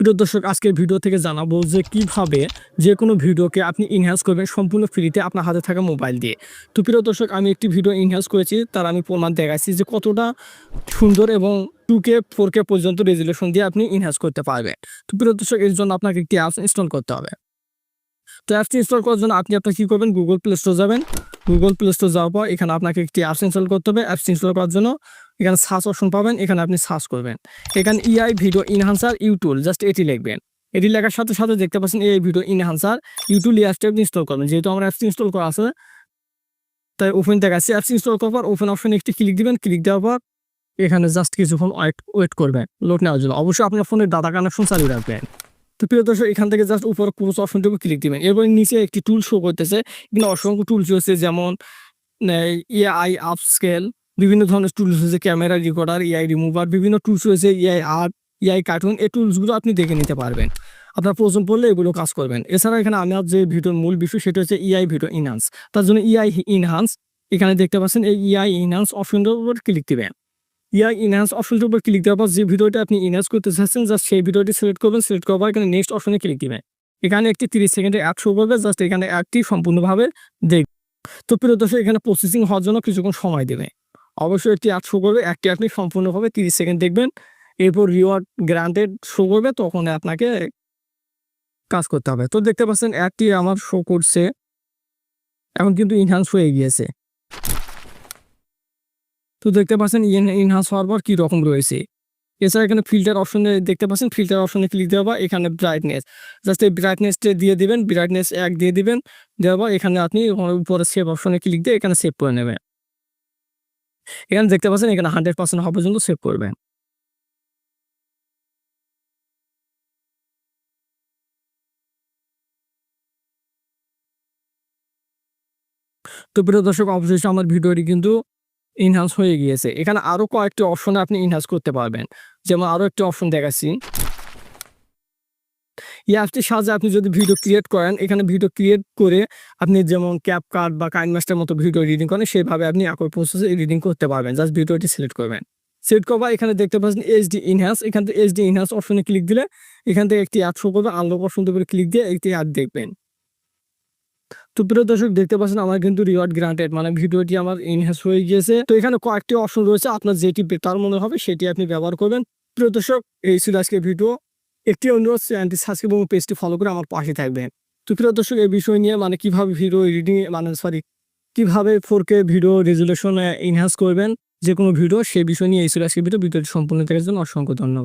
প্রিয় দর্শক, আজকের ভিডিও থেকে জানাব যে কীভাবে যে কোনো ভিডিওকে আপনি ইনহ্যান্স করবেন সম্পূর্ণ ফ্রিতে আপনার হাতে থাকা মোবাইল দিয়ে। তো প্রিয় দর্শক, আমি একটি ভিডিও ইনহ্যান্স করেছি, তার আমি প্রমাণ দেখাচ্ছি যে কতটা সুন্দর এবং টু কে ফোর কে পর্যন্ত রেজুলেশন দিয়ে আপনি ইনহ্যান্স করতে পারবেন। তো প্রিয় দর্শক, এর জন্য আপনাকে একটি অ্যাপস ইনস্টল করতে হবে। তো অ্যাপসটি ইনস্টল করার জন্য আপনি আপনার কী করবেন? গুগল প্লে স্টোর যাবেন। গুগল প্লে স্টোর যাওয়ার পর এখানে আপনাকে একটি অ্যাপস ইনস্টল করতে হবে। অ্যাপস ইনস্টল করার জন্য এখানে সার্চ অপশন পাবেন, এখানে আপনি সার্চ করবেন। এখানে ইআই ভিডিও ইনহান্সার ইউটুল জাস্ট এটি লিখবেন। এটি লেখার সাথে সাথে দেখতে পাচ্ছেন এই ভিডিও ইনহান্সার ইউটুল এই অ্যাপসটি আপনি ইনস্টল করবেন। যেহেতু আমার অ্যাপসটি ইনস্টল করা আছে, তাই ওপেন দেখাচ্ছি অ্যাপস ইনস্টল করার পর ওপেন অপশন একটি ক্লিক দিবেন। ক্লিক দেওয়ার পর এখানে জাস্ট কিছুক্ষণ ওয়েট ওয়েট করবেন। লোড নেওয়ার জন্য। অবশ্যই আপনার ফোনের ডাটা কানেকশন চালু রাখবেন। তো প্রিয় দর্শক, এখান থেকে জাস্ট উপর ক্রোস অপশনটুকু ক্লিক দিবেন। এরপর নিচে একটি টুল শো করতেছে। এখানে অসংখ্য টুলস রয়েছে, যেমন এআই আপ স্কেল বিভিন্ন ধরনের টুলস রয়েছে ক্যামেরা রেকর্ডার এআই রিমুভার বিভিন্ন টুলস রয়েছে এআই আর্ট এআই কার্টুন এই টুলসগুলো আপনি দেখে নিতে পারবেন। আপনার প্রয়োজন পড়লে এগুলো কাজ করবেন। এছাড়া এখানে আমার যে ভিডিওর মূল বিষয় সেটা হচ্ছে ইআই ভিডিও ইনহান্স তার জন্য ইআই ইনহান্স এখানে দেখতে পাচ্ছেন এই ইআই ইনহান্স অপশনটার উপর ক্লিক দেবেন ইআই ইনহান্স অপশনটার উপর ক্লিক দেওয়ার পর যে ভিডিওটা আপনি ইনহান্স করতে চাচ্ছেন জাস্ট সেই ভিডিওটি সিলেক্ট করবেন সিলেক্ট করার পর এখানে নেক্সট অপশনে ক্লিক দিবেন এখানে একটি তিরিশ সেকেন্ডে অ্যাড শো করবে জাস্ট এখানে অ্যাডটি সম্পূর্ণভাবে দেখ তো প্রিয় দর্শক, এখানে প্রসেসিং হওয়ার জন্য কিছুক্ষণ সময় দেবে। অবশ্যই একটি অ্যাড শো করবে। একটি আপনি সম্পূর্ণভাবে তিরিশ সেকেন্ড দেখবেন। এরপর রিওয়ার্ড গ্রান্টেড শো করবে, তখন আপনাকে কাজ করতে হবে। তো দেখতে পাচ্ছেন অ্যাডটি আমার শো করছে, এখন কিন্তু ইনহান্স হয়ে গিয়েছে। তো দেখতে পাচ্ছেন ইনহান্স হওয়ার পর কী রকম রয়েছে। এছাড়া এখানে ফিল্টার অপশনে দেখতে পাচ্ছেন ফিল্টার অপশনে ক্লিক দেওয়া এখানে ব্রাইটনেস জাস্ট এই ব্রাইটনেসটা দিয়ে দিবেন ব্রাইটনেস এক দিয়ে দিবেন। দেওয়া এখানে আপনি উপরে সেভ অপশনে ক্লিক দিয়ে এখানে সেভ করে নেবেন। এখানে দেখতে পাচ্ছেন, এখানে হান্ড্রেড পার্সেন্ট হওয়া পর্যন্ত সেভ করবেন তো প্রিয় দর্শক, অবশেষে আমার ভিডিওটি কিন্তু ইনহান্স হয়ে গিয়েছে। এখানে আরও কয়েকটি অপশনে আপনি ইনহান্স করতে পারবেন। যেমন আরও একটি অপশন দেখাচ্ছি। এই অ্যাপটির সাহায্যে আপনি যদি ভিডিও ক্রিয়েট করেন, এখানে ভিডিও ক্রিয়েট করে আপনি যেমন ক্যাপ কার্ড বা কাইন মাস্টার মতো ভিডিও এডিটিং করেন, সেভাবে আপনি একই প্রসেসে এডিটিং করতে পারবেন। জাস্ট ভিডিওটি সিলেক্ট করবেন। সিলেক্ট করবার এখানে দেখতে পাচ্ছেন এইচডি ইনহ্যান্স এখান থেকে এইচডি ইনহ্যান্স অপশনে ক্লিক দিলে এখান থেকে একটি অ্যাড শো করবে। আনলক অপশন উপরে ক্লিক দিয়ে একটি অ্যাড দেখবেন। তো প্রিয় দর্শক, দেখতে পাচ্ছেন আমার কিন্তু রিওয়ার্ড গ্রান্টেড মানে ভিডিওটি আমার ইনহ্যান্স হয়ে গিয়েছে। তো এখানে কয়েকটি অপশন রয়েছে। আপনার যেটি বেটার মনে হবে সেটি আপনি ব্যবহার করবেন। প্রিয় দর্শক, এই ছিল আজকে ভিডিও একটি অনুরোধ চ্যানেলটি সাবস্ক্রাইব এবং পেজটি ফলো করে আমার পাশে থাকবেন। তো প্রিয় দর্শক, এই বিষয় নিয়ে মানে কীভাবে ভিডিও এডিটিং মানে সরি কীভাবে four K video resolution enhance করবেন যে কোনো ভিডিও সেই বিষয় নিয়ে এই ছিল ভিডিও ভিডিওটি সম্পূর্ণ দেখার জন্য অসংখ্য ধন্যবাদ।